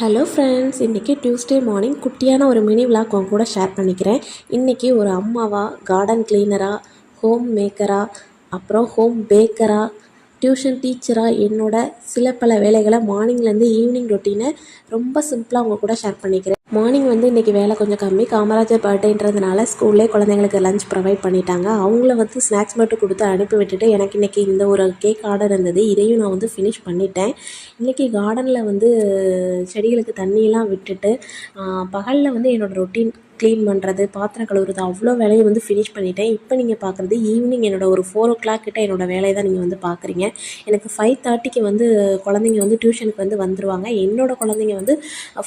Hello friends இன்றைக்கி Tuesday morning குட்டியான ஒரு மினி விளாக் உங்க கூட ஷேர் பண்ணிக்கிறேன். இன்றைக்கி ஒரு அம்மாவாக கார்டன் கிளீனராக ஹோம் மேக்கராக அப்புறம் ஹோம் பேக்கராக டியூஷன் டீச்சராக என்னோட சில பல வேலைகளை மார்னிங்லேருந்து ஈவினிங் ரொட்டீனை ரொம்ப சிம்பிளாக உங்கள் கூட ஷேர் பண்ணிக்கிறேன். மார்னிங் வந்து இன்றைக்கி வேலை கொஞ்சம் கம்மி. காமராஜர் பர்த்டேன்றதுனால ஸ்கூல்லே குழந்தைங்களுக்கு லஞ்ச் ப்ரொவைட் பண்ணிட்டாங்க. அவங்கள வந்து ஸ்நாக்ஸ் மட்டும் கொடுத்து அனுப்பி விட்டுட்டு எனக்கு இன்றைக்கி இந்த ஒரு கேக் ஆர்டர் இருந்தது. இதையும் நான் வந்து ஃபினிஷ் பண்ணிட்டேன். இன்றைக்கி கார்டனில் வந்து செடிகளுக்கு தண்ணியெல்லாம் விட்டுட்டு பகலில் வந்து என்னோடய ரொட்டீன் க்ளீன் பண்ணுறது பாத்திரம் கழுவுறது அவ்வளோ வேலையை வந்து ஃபினிஷ் பண்ணிட்டேன். இப்போ நீங்கள் பார்க்குறது ஈவினிங் என்னோடய ஒரு ஃபோர் ஓ கிளாக் கிட்ட என்னோடய வேலையை தான் நீங்கள் வந்து பார்க்குறீங்க எனக்கு ஃபைவ் தேர்ட்டிக்கு வந்து குழந்தைங்க வந்து டியூஷனுக்கு வந்து வந்துடுவாங்க என்னோடய குழந்தைங்க வந்து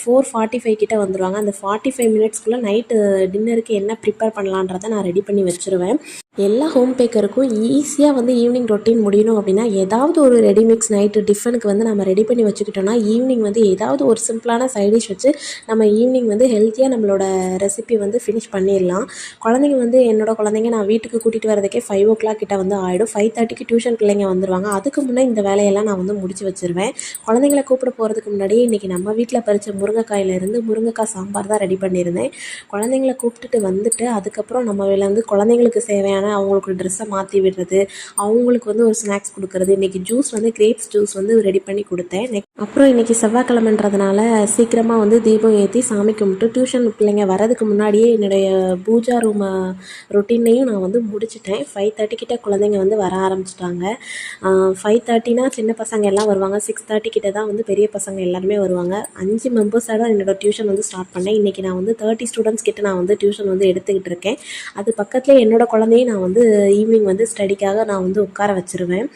ஃபோர் ஃபார்ட்டி ஃபைவ் கிட்ட வந்துடுவாங்க அந்த ஃபார்ட்டி ஃபைவ் மினிட்ஸ்க்குள்ளே நைட்டு டின்னருக்கு என்ன ப்ரிப்பேர் பண்ணலான்றதை நான் ரெடி பண்ணி வச்சுருவேன். எல்லா ஹோம் பேக்கருக்கும் ஈஸியாக வந்து ஈவினிங் ரொட்டீன் முடியணும் அப்படின்னா ஏதாவது ஒரு ரெடிமிக்ஸ் நைட்டு டிஃபனுக்கு வந்து நம்ம ரெடி பண்ணி வச்சுக்கிட்டோம்னா ஈவினிங் வந்து ஏதாவது ஒரு சிம்பிளான சைடிஷ் வச்சு நம்ம ஈவினிங் வந்து ஹெல்த்தியாக நம்மளோட ரெசிபி வந்து ஃபினிஷ் பண்ணிடலாம். குழந்தைங்க வந்து என்னோடய குழந்தைங்க நான் வீட்டுக்கு கூட்டிகிட்டு வரதுக்கே ஃபைவ் ஓ கிளாக் கிட்ட வந்து ஆகிடும் ஃபைவ் தேர்ட்டிக்கு டியூஷன் பிள்ளைங்க வந்துடுவாங்க அதுக்கு முன்னே இந்த வேலையெல்லாம் நான் வந்து முடிச்சு வச்சுருவேன். குழந்தைங்கள கூப்பிட போகிறதுக்கு முன்னாடியே இன்றைக்கி நம்ம வீட்டில் பறித்த முருங்கைக்காயிலேருந்து முருங்கைக்காய் சாம்பார் தான் ரெடி பண்ணியிருந்தேன். குழந்தைங்கள கூப்பிட்டுட்டு வந்துட்டு அதுக்கப்புறம் நம்ம வேலை வந்து குழந்தைங்களுக்கு தேவையான தேவையான அவங்களுக்கு ட்ரெஸ்ஸை மாற்றி விடுறது. அவங்களுக்கு வந்து ஒரு ஸ்நாக்ஸ் கொடுக்குறது. இன்றைக்கி ஜூஸ் வந்து கிரேப்ஸ் ஜூஸ் வந்து ரெடி பண்ணி கொடுத்தேன். நெக் அப்புறம் இன்றைக்கி செவ்வாய்க்கிழமைன்றதுனால சீக்கிரமாக வந்து தீபம் ஏற்றி சாமி கும்பிட்டு டியூஷன் பிள்ளைங்க வரதுக்கு முன்னாடியே என்னுடைய பூஜா ரூம் ரொட்டீனையும் நான் வந்து முடிச்சிட்டேன். ஃபைவ் தேர்ட்டிக்கிட்ட குழந்தைங்க வந்து வர ஆரம்பிச்சிட்டாங்க. ஃபைவ் தேர்ட்டினா சின்ன பசங்க எல்லாம் வருவாங்க. சிக்ஸ் தேர்ட்டி கிட்ட தான் வந்து பெரிய பசங்க எல்லாருமே வருவாங்க. அஞ்சு மெம்பர்ஸாக தான் என்னோடய டியூஷன் வந்து ஸ்டார்ட் பண்ணேன். இன்றைக்கி நான் வந்து தேர்ட்டி ஸ்டூடெண்ட்ஸ் கிட்ட நான் வந்து டியூஷன் வந்து எடுத்துக்கிட்டு இருக்கேன். அது பக்கத்தில் என்னோடய குழந்தையும் நான் வந்து ஈவினிங் வந்து ஸ்டடிக்காக நான் வந்து உட்கார வச்சுருவேன்.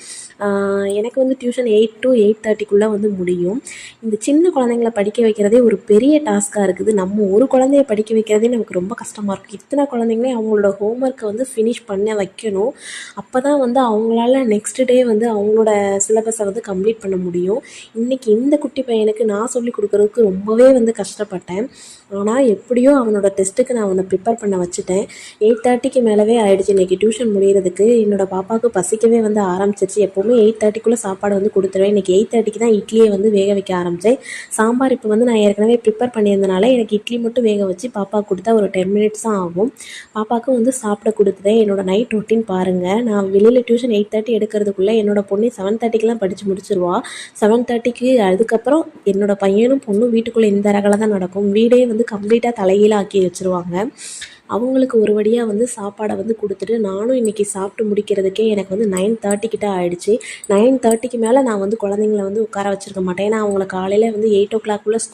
எனக்கு வந்து டியூஷன் எயிட் டு எயிட் தேர்ட்டிக்குள்ளே வந்து முடியும். இந்த சின்ன குழந்தைங்கள படிக்க வைக்கிறதே ஒரு பெரிய டாஸ்க்காக இருக்குது. நம்ம ஒரு குழந்தைய படிக்க வைக்கிறதே நமக்கு ரொம்ப கஷ்டமாக இருக்கும். இத்தனை குழந்தைங்களையும் அவங்களோட ஹோம் ஒர்க்கை வந்து ஃபினிஷ் பண்ண வைக்கணும். அப்போ தான் வந்து அவங்களால நெக்ஸ்ட் டே வந்து அவங்களோட சிலபஸை வந்து கம்ப்ளீட் பண்ண முடியும். இன்றைக்கி இந்த குட்டி பையனுக்கு நான் சொல்லி கொடுக்குறதுக்கு ரொம்பவே வந்து கஷ்டப்பட்டேன். ஆனால் எப்படியோ அவனோட டெஸ்ட்டுக்கு நான் அவனை ப்ரிப்பேர் பண்ண வச்சுட்டேன். எயிட் தேர்ட்டிக்கு மேலவே ஆகிடுச்சு இன்றைக்கி டியூஷன் முடிகிறதுக்கு என்னோடய பாப்பாவுக்கு பசிக்கவே வந்து ஆரம்பிச்சிருச்சு. எப்போவுமே எயிட் தேர்ட்டிக்குள்ளே சாப்பாடு வந்து கொடுத்துருவேன். இன்றைக்கி எயிட் தேர்ட்டிக்கு தான் இட்லியை வந்து வேக வைக்க ஆரம்பித்தேன் சாம்பார் இப்போ வந்து நான் ஏற்கனவே ப்ரிப்பேர் பண்ணியிருந்தனால எனக்கு இட்லி மட்டும் வேக வச்சு பாப்பாவுக்கு கொடுத்தா ஒரு டென் மினிட்ஸ் தான் ஆகும். பாப்பாவுக்கும் வந்து சாப்பிட கொடுத்துட்டேன். என்னோடய நைட் ரொட்டீன் பாருங்கள் நான் வெளியில் டியூஷன் எயிட் தேர்ட்டி எடுக்கிறதுக்குள்ளே என்னோடய பொண்ணு செவன் தேர்ட்டிக்கெலாம் படித்து முடிச்சிருவா. செவன் தேர்ட்டிக்கு அதுக்கப்புறம் என்னோடய பையனும் பொண்ணும் வீட்டுக்குள்ளே இந்த ரகலை தான் நடக்கும். வீடே வந்து கம்ப்ளீட்டாக தலைகீழ ஆக்கி வச்சுருவாங்க. அவங்களுக்கு ஒரு வழியாக வந்து சாப்பாடை வந்து கொடுத்துட்டு நானும் இன்றைக்கி சாப்பிட்டு முடிக்கிறதுக்கே எனக்கு வந்து நைன் தேர்ட்டி கிட்ட ஆகிடுச்சி நைன் தேர்ட்டிக்கு மேலே நான் வந்து குழந்தைங்கள வந்து உட்கார வச்சுருக்க மாட்டேன். ஏன்னா அவங்கள காலையில் வந்து எயிட் ஓ கிளாக்குள்ளே ஸ்கூல்